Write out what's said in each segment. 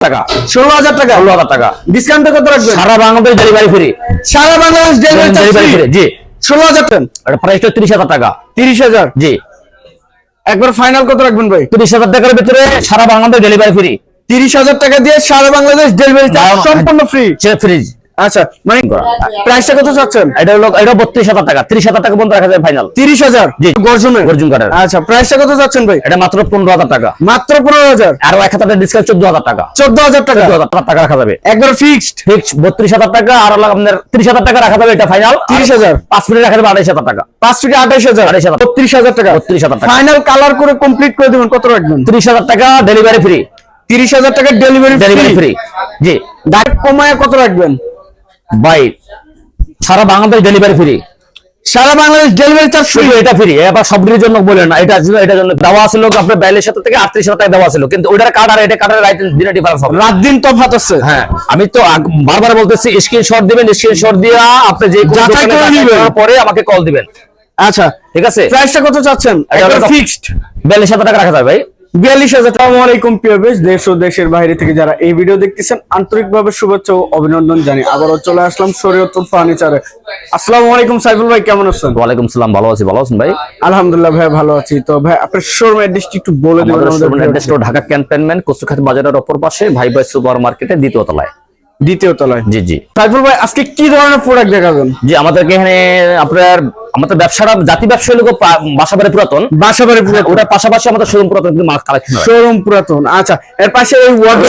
টাকা। ষোলো হাজার টাকা। ষোলো হাজার টাকা। ডিসকাউন্ট কত রাখবেন? সারা বাংলাদেশ ডেলিভারি ফ্রি সারা বাংলাদেশ ডেলিভারি ডেলিভারি ফ্রি জি। ষোলো হাজার টাকা। প্রাইসটা তিরিশ হাজার টাকা। তিরিশ হাজার। জি। একবার ফাইনাল কত রাখবেন ভাই? তিরিশ হাজার টাকার ভিতরে সারা বাংলাদেশ ডেলিভারি ফ্রি তিরিশ হাজার টাকা দিয়ে সারা বাংলাদেশ ডেলিভারি সম্পূর্ণ ফ্রি ফ্রিজ আচ্ছা মানে প্রাইসটা কত চাচ্ছেন? এটা হলো এটা বত্রিশ হাজার টাকা। তিরিশ হাজার টাকা পর্যন্ত রাখা যায় ফাইনাল তিরিশ হাজার? জি। গর্জনের অর্জুন কার্ডের আচ্ছা প্রাইসটা কত চাচ্ছেন ভাই? এটা মাত্র পনেরো হাজার টাকা। মাত্র পনেরো হাজার? আরও এক হাজার ডিসকাউন্ট চোদ্দ হাজার টাকা। চোদ্দ হাজার টাকা? চোদ্দ হাজার টাকা রাখা যাবে। একবার ফিক্সড ফিক্স বত্রিশ হাজার টাকা আর আপনার তিরিশ হাজার টাকা রাখা যাবে এটা ফাইনাল 30,000 পাঁচ মিনিট রাখা যাবে আড়াইশ হাজার টাকা। পাঁচ থেকে আঠাইশ হাজার? 28,000 বত্রিশ হাজার টাকা? 32,000 টাকা। ফাইনাল কালার করে কমপ্লিট করে দেবেন কত রাখবেন? তিরিশ হাজার টাকা ডেলিভারি ফ্রি তিরিশ হাজার টাকা ডেলিভারি ডেলিভারি ফ্রি জি। ডাইরেক্ট কমায় কত রাখবেন? বাই সারা বাংলাদেশ ডেলিভারি ফ্রি সারা বাংলাদেশ ডেলিভারি চার্জ ফ্রি এটা ফ্রি এবার সবটির জন্য বলেন না এটা এটার জন্য দেওয়া ছিল আপনার বিয়াল্লিশ হাজার থেকে আটত্রিশ হাজার টাকা দেওয়া ছিল কিন্তু ওইটার কার্ড আর এটা কার্ডের রাইট দিনে ডিফারেন্স হবে। রাত দিন তফাত আছে হ্যাঁ আমি তো বারবার বলতেছি স্ক্রিনশট দিবেন স্ক্রিনশট দিয়ে আপনি যে পরে আমাকে কল দিবেন। আচ্ছা ঠিক আছে? প্রাইসটা কত চাচ্ছেন? এটা ফিক্সড বিয়াল্লিশ হাজার টাকা রাখা যায় ভাই। বিয়াল্লিশ হাজার। টাকা আলাইকুম প্রিয় বেশ দেশ ও দেশের বাইরে থেকে যারা এই ভিডিও দেখতেছেন আন্তরিকভাবে শুভেচ্ছা ও অভিনন্দন জানি আবারও চলে আসলাম শরীয়তুল ফার্নিচারে। আসসালামু আলাইকুম সাইফুল ভাই কেমন আছেন? ওয়ালাইকুম সালাম ভালো আছি ভালো আছেন ভাই? আলহামদুলিল্লাহ ভাই ভালো আছি। তো ভাই আপনার শোরুম অ্যাড্রেসটি একটু বলে দেবেন আমাদের আমাদের অ্যাড্রেস ঢাকা ক্যান্টনমেন্ট কচুখাত বাজারের অপর পাশে ভাই ভাই সুপার মার্কেটে দ্বিতীয় তলায়। দ্বিতীয় তলায়। জি জি। সাইফুল ভাই আজকে কি ধরনের প্রোডাক্ট দেখাবেন? জি আমাদেরকে এখানে আপনার আমাদের ব্যবসাটা জাতি ব্যবসা হলো বাসাবাড়ি পুরাতন। বাসাবাড়ি হ্যাঁ, ওটার পাশাপাশি আমাদের শোরুম পুরাতন কিন্তু মাল কালেকশন শোরুম পুরাতন। আচ্ছা এর পাশে এই ওয়ার্ড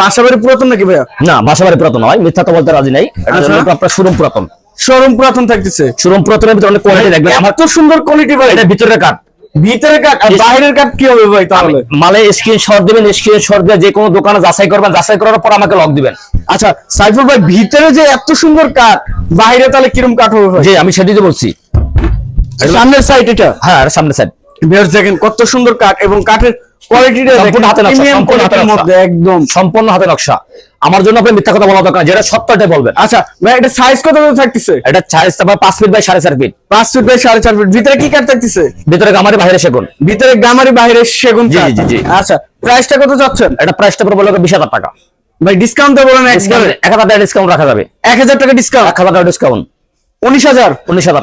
বাসাবাড়ি পুরাতন নাকি ভাইয়া? না বাসাবাড়ি পুরাতন নয় মিথ্যা তো বলতে রাজি নাই। আচ্ছা। আপনার শোরুম পুরাতন। শোরুম পুরাতন থাকতেছে। শোরুম পুরাতনের ভিতরে অনেক কোয়ালিটি দেখবেন। আমার এত সুন্দর কোয়ালিটি ভাই। এটা ভিতরের কাঠ। ভিতরের কাট আর বাইরের কাট কি হবে ভাই তাহলে? মালে স্ক্রিনশট দিবেন স্ক্রিনশট দিয়ে যে কোনো দোকানে যাচাই করবেন যাচাই করার পর আমাকে লক দিবেন। আচ্ছা সাইফুল ভাই ভিতরে যে এত সুন্দর কাঠ বাইরে তাহলে কিরম কাঠ হবে ভাই? জি আমি সেটাই তো বলছি। সামনের সাইড এটা? হ্যাঁ আর সামনে সাইড ভিউয়ার্স দেখেন কত সুন্দর কাঠ এবং কাঠের কোয়ালিটিটা সম্পূর্ণ হাতে নকশা, সম্পূর্ণ হাতে নকশা। একদম। সম্পূর্ণ হাতে নকশা। আমার জন্য আপনি মিথ্যা কথা বলা দরকার যেটা বলবেন। আচ্ছা ভাই এটা সাইজ কত কত থাকতেছে? এটা চার্জ তারপর পাঁচ feet by feet feet by ভিতরে কি থাকতেছে? ভিতরে গামারি বাইরে সেগুন। ভিতরে গামারি বাইরে সেগুন জি, জি, জি। আচ্ছা প্রাইসটা কত যাচ্ছেন এটা প্রাইসটা পরে বলল বিশ হাজার টাকা। ভাই ডিসকাউন্ট টাকা ডিসকাউন্ট রাখা যাবে। এক হাজার টাকা ডিসকাউন্ট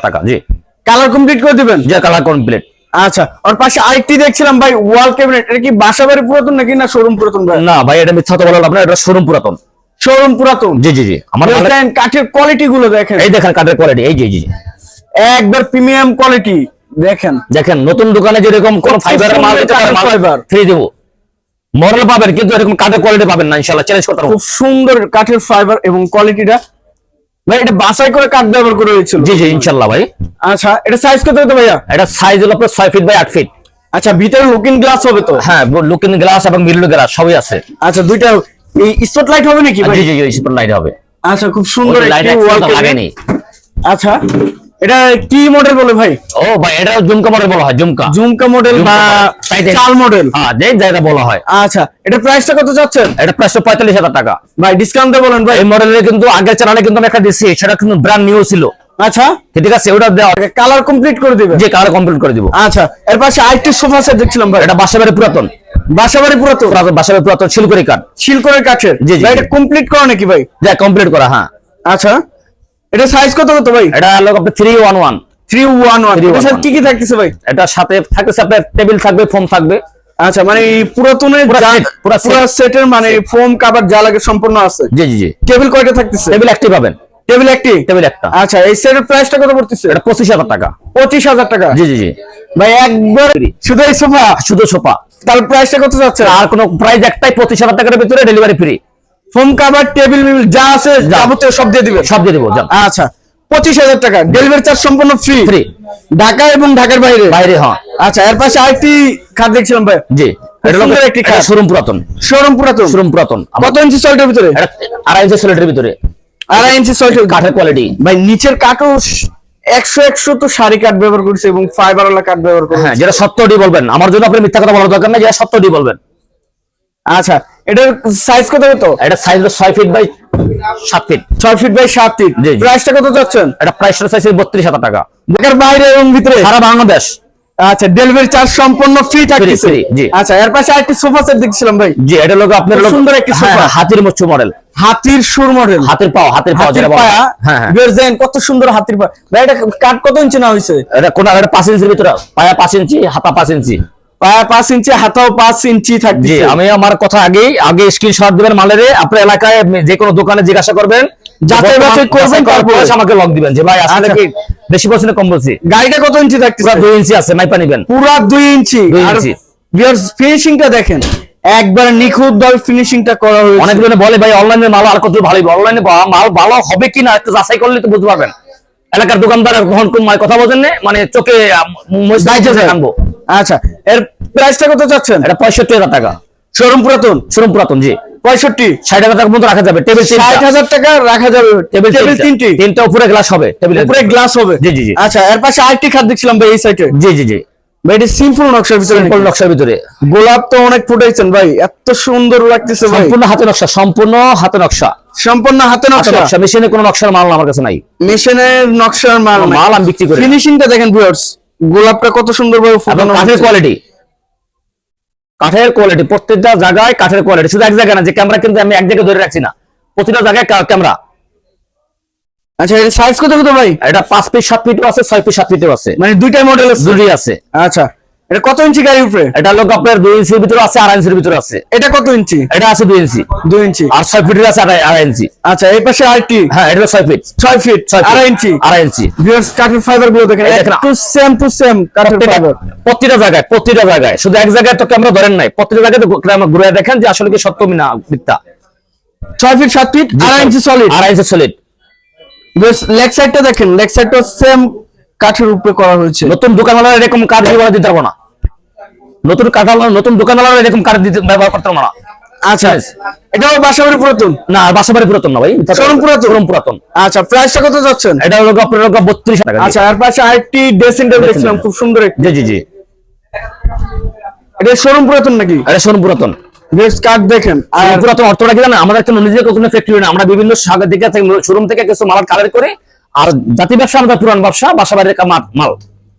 টাকা জি। কালার কমপ্লিট করে দিবেন? যে কালার কমপ্লিট আচ্ছা ওর পাশে আরেকটি দেখছিলাম ভাই ওয়াল ক্যাবিনেট এটা কি বাসাবাড়ি পুরাতন নাকি না শোরুম পুরাতন ভাই? না ভাই এটা মিথ্যা কথা বললাম আপনার এটা শোরুম পুরাতন। শোরুম পুরাতন? জি জি জি। আমার দেখেন কাঠের কোয়ালিটি গুলো দেখেন। এই দেখেন কাঠের কোয়ালিটি এই জি জি জি। একবার প্রিমিয়াম কোয়ালিটি দেখেন। দেখেন নতুন দোকানে যেরকম কোন ফাইবারের মাল দিতে fiber। ফ্রি দেবো। মডেল পাবেন কিন্তু এরকম কাঠের কোয়ালিটি পাবেন না ইনশাআল্লাহ চ্যালেঞ্জ করতে খুব সুন্দর কাঠের ফাইবার এবং কোয়ালিটিটা ভাই এটা বাছাই করে কাঠ ব্যবহার করে হয়েছিল। জি জি ইনশাআল্লাহ ভাই। আচ্ছা এটা সাইজ কত হতো ভাইয়া? এটা সাইজ হলো আপনার ছয় ফিট বাই আট ফিট আচ্ছা ভিতরে লুকিং গ্লাস হবে তো? হ্যাঁ লুকিং গ্লাস এবং মিরর গ্লাস সবই আছে। আচ্ছা দুইটা এই স্পট লাইট হবে নাকি ভাই? জি জি জি স্পট লাইট হবে। আচ্ছা খুব সুন্দর একটি ওয়াল আচ্ছা। এটা কি মডেল বলে ভাই? ও ভাই এটা জুমকা মডেল বলা হয় জুমকা ঝুমকা মডেল বা চাল মডেল হ্যাঁ যে যেটা বলা হয়। আচ্ছা এটা প্রাইসটা কত যাচ্ছেন এটা প্রায় পঁয়তাল্লিশ হাজার টাকা। ভাই ডিসকাউন্টে বলেন ভাই। এই মডেলের কিন্তু আগের চ্যানেলে কিন্তু আমি একটা দিচ্ছি সেটা কিন্তু ব্র্যান্ড নিউ ছিল। আচ্ছা। ঠিক আছে ওটা দেওয়া কালার কমপ্লিট করে দিবেন যে কালার কমপ্লিট করে দিব। আচ্ছা এর পাশে আরেকটি সোফা সেট দেখছিলাম ভাই। এটা বাসাবাড়ি পুরাতন। বাসাবাড়ি পুরাতন? বাসাবাড়ি পুরাতন শিলকরি কাঠ। শিলকরের কাঠের। জি। এটা কমপ্লিট করা নাকি ভাই? যা কমপ্লিট করা হ্যাঁ। আচ্ছা। এটা সাইজ কত কত ভাই? এটা হলো আপনার three one one three one one 311 এটার সাথে কি কি থাকতেছে ভাই? এটার সাথে থাকতেছে আপনার টেবিল থাকবে ফোম থাকবে। আচ্ছা মানে পুরাতনের পুরা পুরা সেটের মানে ফোম কাভার যা লাগে সম্পূর্ণ আছে। জি জি জি। টেবিল কয়টা থাকতেছে? টেবিল একটি পাবেন। টেবিল একটি? টেবিল একটা। আচ্ছা এই সেটের প্রাইসটা কত পড়তেছে? এটা পঁচিশ হাজার টাকা। পঁচিশ হাজার টাকা? জি জি জি। ভাই একবার শুধু এই সোফা শুধু সোফা তার প্রাইসটা কত যাচ্ছে? আর কোনো প্রাইস একটাই পঁচিশ হাজার টাকার ভিতরে delivery free foam cover table যা আছে যাবতীয় সব দিয়ে দিবেন। সব দিয়ে দেবো আচ্ছা পঁচিশ হাজার টাকা। ডেলিভারি চার্জ সম্পূর্ণ ফ্রি ফ্রি ঢাকা এবং ঢাকার বাইরে? বাইরে হ্যাঁ। আচ্ছা এর পাশে আরেকটি খাট দেখছিলাম ভাই। জি। একটি খাট। শোরুম পুরাতন। শোরুম পুরাতন? শোরুম পুরাতন। কত ইঞ্চি সল্টের ভিতরে? আড়াই ইঞ্চি সোলেটের ভিতরে। আড়াই ইঞ্চি সল্টের কাঠের কোয়ালিটি ভাই নিচের কাঠও একশো একশো তো শাড়ি কাঠ ব্যবহার করছে এবং ফাইবার ওয়ালা কাঠ ব্যবহার করে হ্যাঁ যেটা সত্যটি বলবেন। আমার জন্য আপনি মিথ্যা কথা বলার দরকার নেই যেটা সত্যটি বলবেন। আচ্ছা এটার সাইজ কত হতো এটা সাইজ হলো ছয় ফিট বাই সাত ফিট ছয় ফিট বাই সাত ফিট জি, জি। প্রাইসটা কত এটা প্রাইস সাইজ বত্রিশ হাজার টাকা। ঢাকার বাইরে এবং ভিতরে? সারা বাংলাদেশ। আচ্ছা ডেলিভারি চার্জ সম্পূর্ণ ফ্রি থাকতেছে। জি। আচ্ছা এর পাশে আরেকটি সোফা সেট দেখছিলাম ভাই। জি এটা লোক আপনার লোক সুন্দর একটি হ্যাঁ, সোফা। হ্যাঁ, হাতির মুচ্ছু মডেল হাতির সুর মডেল হাতের পাও হাতের পাও যেটা বলা। হ্যাঁ হ্যাঁ। কত সুন্দর হাতির পা ভাই এটা কাঠ কত ইঞ্চি না হয়েছে? এটা কোন এটা পাঁচ ইঞ্চির ভিতরে। পায়া পাঁচ ইঞ্চি হাতা পাঁচ ইঞ্চি। পায়া পাঁচ ইঞ্চি হাতাও পাঁচ ইঞ্চি জি থাকছে আমি আমার কথা আগেই আগে স্ক্রিনশট দিবেন মালের আপনার এলাকায় যে কোনো দোকানে জিজ্ঞাসা করবেন। যাচাই বাছাই করবেন, যাচাই করার পরে তারপরে। আমাকে লক দিবেন যে ভাই আসলে আচ্ছা। কি বেশি বলছি কম বলছি? গাড়িটা কত ইঞ্চি থাকতেছে? পুরো দুই ইঞ্চি আছে মাইপা নিবেন। পুরা দুই ইঞ্চি। আর ইঞ্চি। ফিনিশিংটা দেখেন। একবার নিখুঁত ভাবে ফিনিশিংটা করা হয়েছে। অনেক বলে ভাই অনলাইনে মাল আর কত ভালো অনলাইনে মাল ভালো হবে কিনা একটু যাচাই করলে তো বুঝতে পারবেন। এলাকার দোকানদার কখন কোন মাল কথা বোঝেন না, মানে চোখে আনব। আচ্ছা এর প্রাইসটা কত চাচ্ছেন? এটা পঁয়ষট্টি হাজার টাকা। শোরুম পুরাতন? শোরুম পুরাতন জি। পঁয়ষট্টি? ষাট হাজার টাকা মতো রাখা যাবে টেবিল ষাট হাজার টাকা রাখা যাবে টেবিল টেবিল তিনটি? তিনটা উপরে গ্লাস হবে টেবিল উপরে গ্লাস হবে। জি, জি, জি। আচ্ছা এর পাশে আরেকটি খাট দেখছিলাম ভাই এই সাইডে জি জি জি। ভাই এটি সিম্পল নকশার ভিতরে সিম্পল নকশার ভিতরে। গোলাপ তো অনেক ফুটাইছেন ভাই এত সুন্দর লাগতেছে ভাই। সম্পূর্ণ হাতে নকশা সম্পূর্ণ হাতে নকশা। সম্পূর্ণ হাতে নকশা? নকশা মেশিনে কোনো নকশার মাল আমার কাছে নাই। মেশিনের নকশার মাল মাল আমি বিক্রি করি। ফিনিশিংটা দেখেন ভিউয়ার্স গোলাপটা কত সুন্দর ভাবে এবং ফুটানো কাঠের কোয়ালিটি কাঠের কোয়ালিটি প্রত্যেকটা জায়গায় কাঠের কোয়ালিটি শুধু এক জায়গায় না যে ক্যামেরা কিন্তু আমি এক জায়গায় ধরে রাখছি না। প্রতিটা জায়গায় ক্যামেরা আচ্ছা এর সাইজ কত কত ভাই? এটা 5 ফিট 7 ফিটও আছে 6 ফিট 7 ফিটও আছে। মানে দুইটা মডেল আছে দুটোই আছে। আচ্ছা। এটা কত ইঞ্চি গাড়ির উপরে? এটা লোক আপনার দুই ইঞ্চির ভিতরে আছে আড়াই ইঞ্চির ভিতরে আছে। এটা কত ইঞ্চি? এটা আছে দুই ইঞ্চি। দুই ইঞ্চি। আর ছয় ফিটের আছে আড়াই ইঞ্চি। আচ্ছা এই পাশে আরেকটি? হ্যাঁ এটা ছয় ফিট। ছয় ফিট? আড়াই ইঞ্চি? আড়াই ইঞ্চি। কাঠের ফাইবারগুলো দেখেন সেম টু সেম কাঠের ফাইবার প্রতিটা জায়গায় প্রতিটা জায়গায়। শুধু এক জায়গায় তো ক্যামেরা ধরেন নাই। প্রতিটা জায়গায় তো ক্যামেরা ঘুরে দেখেন যে আসলে কি সত্য না মিথ্যা। ছয় ফিট সাত ফিট আড়াই ইঞ্চি সলিড আড়াই ইঞ্চি সলিড লেগ সাইডটা দেখেন লেগ সাইডটা সেম কাঠের উপরে করা হয়েছে। নতুন দোকানওয়ালা এরকম কাঠ ব্যবহার দিতে পারব না। নতুন কাঠালো নতুন দোকানওয়ালা এরকম কাঠ দিতে ব্যবহার করতে পারব না। আচ্ছা। এটাও বাসাবাড়ি পুরাতন? না বাসাবাড়ি পুরাতন না ভাই। শোরুম পুরাতন? শোরুম পুরাতন। আচ্ছা প্রাইসটা কত যাচ্ছেন? এটা হলো আপনার হলো বত্রিশ টাকা আচ্ছা এর পাশে আরেকটি ড্রেসিং টেবিল দেখছিলাম খুব সুন্দর একটি। জি জি জি। এটা শোরুম পুরাতন নাকি? এটা শোরুম পুরাতন। বেশ কাঠ দেখেন আর আর পুরাতন অর্থটা কি জানেন? আমাদের একটা নিজের কোনো ফ্যাক্টরি না। আমরা বিভিন্ন সাগর দিকে থেকে শোরুম থেকে কিছু মাল কালেক্ট করে আর জাতি ব্যবসা আমাদের পুরান ব্যবসা বাসা বাড়ির মাল।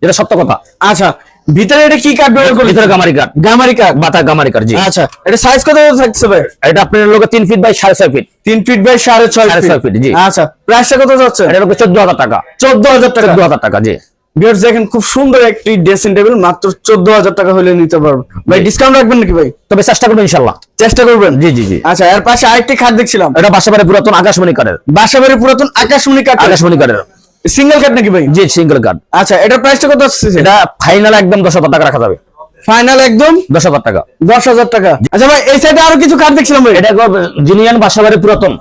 এটা সত্য কথা। আচ্ছা ভিতরে এটা কি কাঠ ব্যবহার ভিতরে গামারি কাঠ গামারি কাঠ বাতা গামারি কাঠ জি। আচ্ছা এটা সাইজ কত থাকছে ভাই? এটা আপনার লোক তিন ফিট বাই সাড়ে ছয় ফিট তিন ফিট বাই সাড়ে ছয় সাড়ে ছয় ফিট জি। আচ্ছা প্রাইসটা কত যাচ্ছে? এটা লোক চোদ্দ হাজার টাকা। চোদ্দ হাজার টাকা। চোদ্দ হাজার টাকা জি। ভিউয়ার্স দেখেন খুব সুন্দর একটি ড্রেসিং টেবিল মাত্র চোদ্দ হাজার টাকা হলে নিতে পারবেন। ভাই ডিসকাউন্ট রাখবেন নাকি ভাই? তবে চেষ্টা করবেন ইনশাল্লাহ চেষ্টা করবেন? জি জি জি। আচ্ছা এর পাশে আরেকটি খাট দেখছিলাম। এটা বাসা বাড়ি পুরাতন আকাশমণি কাঠের। বাসাবাড়ি পুরাতন আকাশমণি কাঠ আকাশমণি কাঠের। সিঙ্গেল কাঠ নাকি ভাই? জি সিঙ্গেল কাঠ আচ্ছা এটার প্রাইসটা কত আসছে? এটা ফাইনাল একদম দশ হাজার টাকা রাখা যাবে। ফাইনাল একদম? দশ হাজার টাকা। দশ হাজার টাকা। আচ্ছা ভাই এই সাইডে আরও কিছু কাঠ দেখছিলাম ভাই। এটা জিনিয়ান বাসাবাড়ি পুরাতন।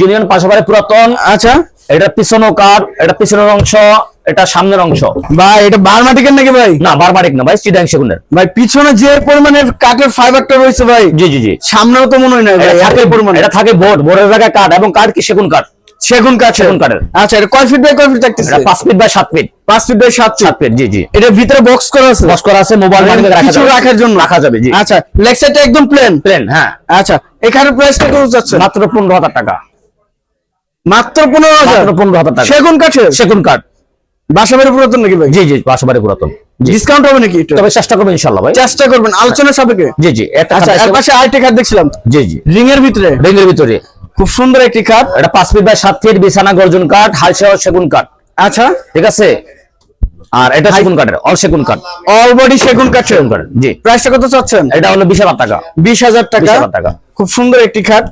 জিনিয়ান বাসাবাড়ি পুরাতন। আচ্ছা। এটা পিছনো কাঠ এটা পিছনের অংশ। এটা সামনের অংশ। ভাই এটা বারমাটিকের নাকি ভাই? না বারবারিক না ভাই চিটাং সেগুনের। ভাই পিছনে যে পরিমাণে কাঠের ফাইবারটা রয়েছে ভাই জি জি জি। সামনেও তো মনে হয় না থাকে পরিমাণে এটা থাকে বোর্ড বোর্ডের জায়গায় কাঠ এবং কাঠ কি সেগুন কাঠ? সেগুন কাঠ। সেগুন কাঠের। আচ্ছা এটা কয় ফিট বাই কয় ফিট থাকতেছে? এটা পাঁচ ফিট বাই সাত ফিট পাঁচ ফিট বাই সাত সাত ফিট ফিট জি জি। এটার ভিতরে বক্স করা আছে? বস করা আছে মোবাইল কিছু রাখার জন্য? রাখা যাবে জি। আচ্ছা লেগ সাইডটা একদম প্লেন প্লেন হ্যাঁ। আচ্ছা এখানে প্রাইসটা কত যাচ্ছে? মাত্র পনেরো হাজার টাকা। মাত্র পনেরো হাজার? পনেরো হাজার টাকা। সেগুন কাঠের? সেগুন কাঠ। বাসাবাড়ি পুরাতন নাকি ভাই? জি জি বাসাবাড়ি পুরাতন। ডিসকাউন্ট হবে নাকি তবে চেষ্টা করবেন ইনশাল্লাহ ভাই। চেষ্টা করবেন আলোচনার সাপেক্ষে? জি জি আচ্ছা এর পাশে আরেকটি খাট দেখছিলাম। জি জি। রিং এর ভিতরে ভিতরে। খুব সুন্দর একটি এটা পাঁচ ফিট বাই সাত ফিট বিছানা গর্জন কাঠ হালসা সেগুন কাঠ। আচ্ছা। ঠিক আছে? আর এটা সেগুন কাঠের অল সেগুন কাঠ। অল বডি সেগুন কাঠের? সেগুন কাঠের জি। প্রাইসটা কত চাচ্ছেন? এটা হলো বিশ হাজার টাকা। বিশ হাজার টাকা। 20,000 টাকা। খুব সুন্দর একটি খাট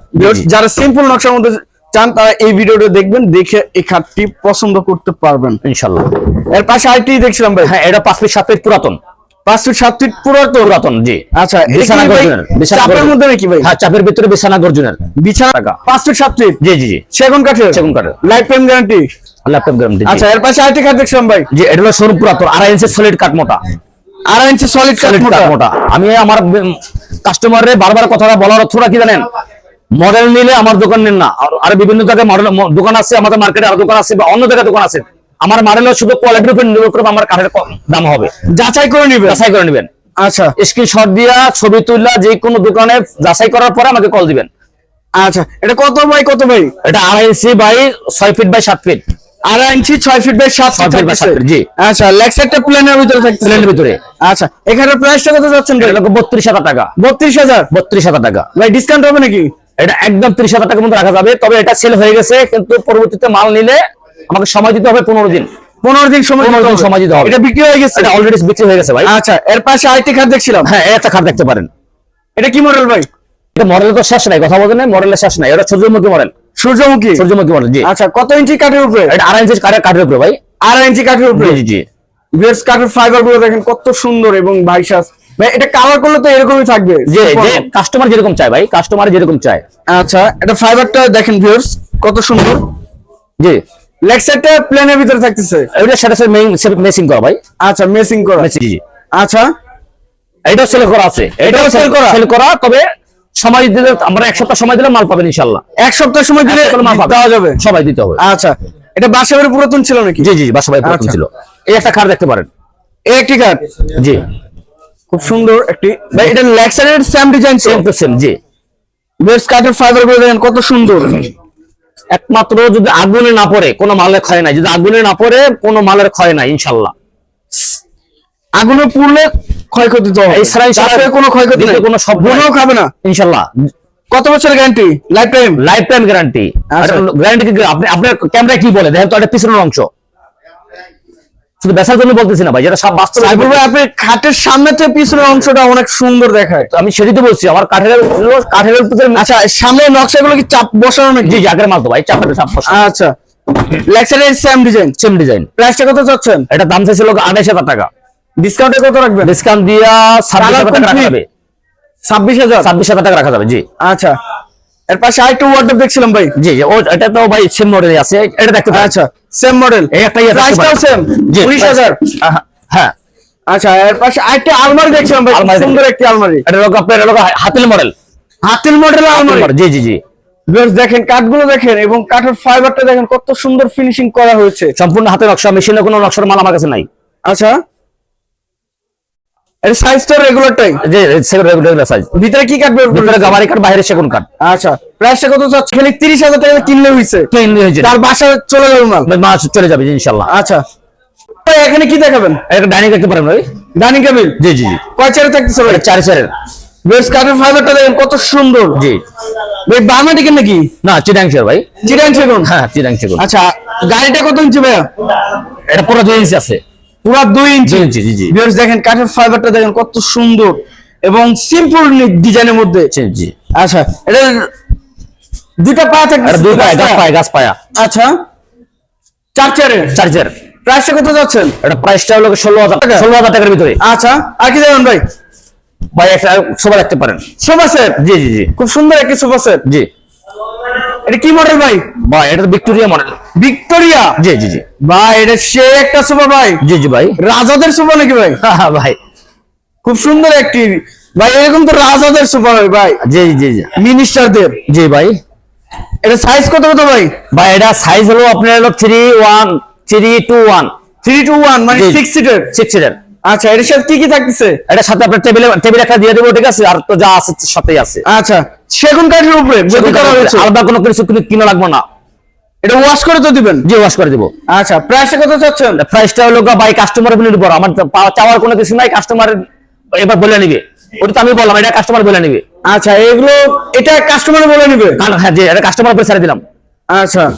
যারা সিম্পল নকশার মধ্যে চান তারা এই ভিডিওটা দেখবেন দেখে এই খাটটি পছন্দ করতে পারবেন। ইনশাল্লাহ। এর পাশে আরেকটি দেখছিলাম ভাই। হ্যাঁ এটা পাঁচ ফিট সাত ফিট পুরাতন। পাঁচ ফিট সাত ফিট পুরাতন? পুরাতন জি। আচ্ছা বিছানা গর্জনের চাপের মধ্যে নাকি ভাই? হ্যাঁ চাপের ভিতরে বিছানা গর্জনের। বিছানা পাঁচ ফিট সাত ফিট? জি জি জি। সেগুন কাঠের? সেগুন কাঠের। Life time guarantee laptop guarantee আচ্ছা এর পাশে আরেকটি খাট দেখছিলাম ভাই। জি এটা হলো সরু পুরাতন আড়াই ইঞ্চি সলিড কাঠ মোটা। আড়াই ইঞ্চি সলিড কাঠ মোটা। আমি আমার কাস্টমারের বারবার কথাটা বলার অর্থটা কি জানেন? মডেল নিলে আমার দোকান নেন না। আর- বিভিন্ন জায়গায় মডেল দোকান আছে আমাদের মার্কেটে আরও দোকান আছে বা অন্য জায়গায় দোকান আছে। আমার মডেলের শুধু কোয়ালিটির উপর নির্ভর করে আমার কাঠের দাম হবে। যাচাই করে নিবেন? যাচাই করে নেবেন। আচ্ছা। স্ক্রিনশট দিয়া ছবি তুললা যে কোনো দোকানে যাচাই করার পরে আমাকে কল দিবেন। আচ্ছা এটা কত বাই কত বাই? এটা আড়াই ইঞ্চি বাই ছয় ফিট বাই সাত ফিট আড়াই ইঞ্চি ছয় ফিট বাই সাত ফিট by সাত feet, জি। আচ্ছা লেগ সাইডটা প্লেনের ভিতরে থাকছে প্লেনের ভিতরে। আচ্ছা এখানে প্রাইসটা কত যাচ্ছেন বত্রিশ হাজার টাকা। বত্রিশ হাজার? বত্রিশ হাজার টাকা। ভাই ডিসকাউন্ট হবে নাকি? এটা একদম ত্রিশ হাজার টাকার মধ্যে রাখা যাবে। তবে এটা সেল হয়ে গেছে কিন্তু পরবর্তীতে মাল নিলে আমাকে সময় দিতে হবে পনেরো দিন। পনেরো দিন সময় দিন সময় দিতে হবে। এটা বিক্রি হয়ে গেছে? এটা অলরেডি বিক্রি হয়ে গেছে ভাই। আচ্ছা এর পাশে আরেকটি খাট দেখছিলাম। হ্যাঁ একটা খাট দেখতে পারেন। এটা কি মডেল ভাই? এটা মডেল তো শেষ নাই কথা বলতে নাই মডেলের শেষ নাই। এটা সূর্যমুখী মডেল সূর্যমুখী? সূর্যমুখী মডেল জি। আচ্ছা কত ইঞ্চি কাঠের উপরে? এটা আড়াই ইঞ্চি কাঠের কাঠের উপরে ভাই। আড়াই ইঞ্চি কাঠের উপরে? জি জি জি। বেস কাঠের ফাইবারগুলো দেখেন কত সুন্দর এবং ভাইসাস ভাই এটা কালার করলে তো এরকমই থাকবে। যে যে কাস্টমার যেরকম চায় ভাই কাস্টমার যেরকম চায়। আচ্ছা এটা ফাইবারটা দেখেন ভিউয়ার্স কত সুন্দর। জি। লেগ সাইডটা প্লেনের ভিতরে থাকতেছে। এটা সেটা মেসিং করা ভাই। আচ্ছা মেসিং করা। জি। আচ্ছা। এটাও সেল করা আছে। sell করা? সেল করা তবে সময় দিলে আমরা এক সপ্তাহ সময় দিলে মাল পাবেন ইনশাল্লাহ এক সপ্তাহ সময় দিলে মাল পাবেন। দেওয়া যাবে। সবাই দিতে হবে। আচ্ছা। এটা বাসাবাড়ি পুরাতন ছিল নাকি? জি জি বাসা ভাই প্রথম আচ্ছা। ছিল। এই একটা খাট দেখতে পারেন। এই একটি জি। খুব সুন্দর একটি ভাই এটা লেগ সাইডের same design same to same G. Base কাঠের ফাইবারগুলো দেখেন কত সুন্দর। একমাত্র যদি আগুনে না পড়ে কোনো মালের ক্ষয় নাই। যদি আগুনে না পড়ে কোনো মালের ক্ষয় নাই ইনশাল্লাহ। আগুনে পুড়লে ক্ষয়ক্ষতি তো হবে। এই ছাড়া ইনশাল্লাহ কোনো ক্ষয়ক্ষতি নেই। কোনো শব্দ। খাবে না। ইনশাল্লাহ। কত বছরের guarantee life time life time guarantee. Guarantee আপনি আপনার ক্যামেরা কি বলে? দেখেন তো এটা পিছনের অংশ। শুধু বেসার জন্য বলতেছি না ভাই যেটা সব বাস্তব সাইবুল ভাই আপনি খাটের সামনে থেকে পিছনের অংশটা অনেক সুন্দর দেখায়। আমি সেটাই তো বলছি আমার কাঠের কাঠের আচ্ছা সামনে নকশাগুলো কি চাপ বসানো নাকি? জি তো ভাই চাপ আচ্ছা। Leg same design same design প্রাইসটা কত চাচ্ছেন? এটা দাম চাইছিল আড়াইশ হাজার টাকা। ডিসকাউন্টে কত রাখবেন? ডিসকাউন্ট দিয়া ছাব্বিশ হাজার টাকা রাখা যাবে। ছাব্বিশ হাজার? ছাব্বিশ হাজার টাকা রাখা যাবে জি। আচ্ছা। এর পাশে আরেকটু ওয়ার্ডরোব দেখছিলাম ভাই। জি ও এটা তো ভাই সেম মডেলে আছে এটা দেখতে আচ্ছা সেম মডেল এই একটা ইয়ে প্রাইসটাও সেম জি উনিশ হাজার। আহা, হ্যাঁ। আচ্ছা এর পাশে আরেকটা আলমারি দেখছিলাম ভাই সুন্দর একটি আলমারি। এটা লোক আপনার লোক হাতিল মডেল হাতের মডেল আলমারি। জি জি জি। দেখেন কাঠগুলো দেখেন এবং কাঠের ফাইবারটা দেখেন কত সুন্দর ফিনিশিং করা হয়েছে। সম্পূর্ণ হাতের নকশা মেশিনে কোনো নকশার মাল আমার কাছে নাই। আচ্ছা। এর সাইজটা রেগুলারটাই যে রেগুলার সাইজ ভিতরে কি ভিতরে গামারি কাঠ বাইরে সেগুন কাঠ আচ্ছা প্রাইসটা কত চাচ্ছে? খালি টাকা কিনলে তার বাসা চলে যাবে মাল? চলে যাবে আচ্ছা। ভাই, এখানে কি দেখাবেন? ডাইনিং দেখতে পারেন ভাই। ডাইনিং টেবিল জি জি জি। কয় চেয়ারে থাকতেছে ভাই? চারি চারের বেশ কাঠের ফাইবারটা দেখেন কত সুন্দর। জি। ভাই নাকি? না চিটাং ভাই। সেগুন? হ্যাঁ চিটাং সেগুন। আচ্ছা গাড়িটা কত ইঞ্চি ভাইয়া? এটা পুরো ইঞ্চি আছে। পুরো দুই ইঞ্চি। ইঞ্চি জি জি। ভিউয়ার্স দেখেন কাঠের ফাইবারটা দেখেন কত সুন্দর এবং সিম্পল ডিজাইনের মধ্যে। জি, আচ্ছা এটা দুইটা পায়া থাকবে দুই পায়ে গাছ পায়ে গাছ পায়া। আচ্ছা চার চেয়ারে চারি চার প্রাইসটা কত যাচ্ছেন? এটা প্রাইসটা হলো ষোলো হাজার টাকা? ষোলো হাজার টাকার ভিতরে। আচ্ছা আর কি দেবেন ভাই? ভাই একটা সোফা রাখতে পারেন। সোফা সেট জি জি জি। খুব সুন্দর একটি সোফা সেট জি। এটা কি মডেল ভাই? ভাই এটা ভিক্টোরিয়া মডেল ভিক্টোরিয়া জি জি জি। ভাই এটা সে একটা সোফা ভাই। জি জি ভাই। রাজাদের সোফা নাকি ভাই? হ্যাঁ ভাই। খুব সুন্দর একটি। ভাই এরকম তো রাজাদের সোফা ভাই ভাই। জি জি জি। মিনিস্টারদের জি ভাই। এটা সাইজ কত কত ভাই? ভাই এটা সাইজ হলো আপনার হলো three one three two one three two one মানে সিক্স সিটের সিক্স সিটার আচ্ছা এটার সাথে কি কি থাকতেছে? এটার সাথে আপনার টেবিলে টেবিল একটা দিয়ে দেবো ঠিক আছে? আর তো যা আছে সাথেই আছে। আচ্ছা সেগুন কাঠের উপরে গদি করা হয়েছে। আলাদা কোনো কিছু কিনে- লাগবে না। এটা ওয়াশ করে তো দিবেন? জি ওয়াশ করে দেবো। আচ্ছা প্রাইসটা কত চাচ্ছেন? প্রাইসটা হলো গা ভাই কাস্টমারের নির্ভর আমার চাওয়ার কোনো কিছু নাই কাস্টমার এবার বলে নিবে। ওটা তো আমি বললাম এটা কাস্টমার বলে নিবে। আচ্ছা এগুলো এটা কাস্টমার বলে নিবে? হ্যাঁ যে এটা কাস্টমার উপরে ছেড়ে দিলাম। আচ্ছা।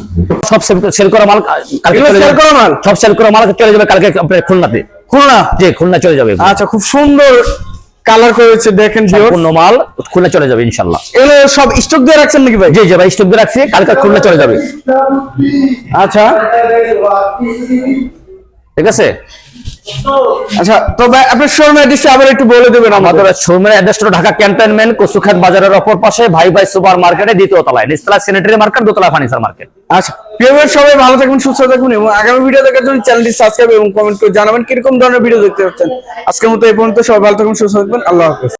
সব সেল করা মাল কালকে চলে করা মাল? সব সেল করা মাল চলে যাবে কালকে আপনার খুলনাতে। খুলনা? জি খুলনা চলে যাবে আচ্ছা খুব সুন্দর কালার করেছে দেখেন সম্পূর্ণ মাল খুলনা চলে যাবে ইনশাল্লাহ। এগুলো সব স্টক দিয়ে রাখছেন নাকি ভাই? জি জি ভাই স্টক দিয়ে রাখছি কালকে খুলনা চলে যাবে। আচ্ছা। ঠিক আছে? আচ্ছা তো ভাই আপনার শোরুম অ্যাড্রেসটা আবার একটু বলে দেবেন আমাদের। শোরুমের ঢাকা ক্যান্টনমেন্ট কসুখাত বাজারের অপর পাশে ভাই ভাই সুপার মার্কেটে দ্বিতীয় তলায় নিচতলা স্যানিটারি মার্কেট দোতলা ফার্নিচার মার্কেট আচ্ছা প্রিয় সবাই ভালো থাকবেন সুস্থ থাকবেন এবং আগামী ভিডিও দেখার জন্য চ্যানেলটি সাবস্ক্রাইব এবং কমেন্ট করে জানাবেন কীরকম ধরনের ভিডিও দেখতে পাচ্ছেন আজকের মতো এই পর্যন্ত সবাই ভালো থাকবেন সুস্থ থাকবেন আল্লাহ হাফেজ।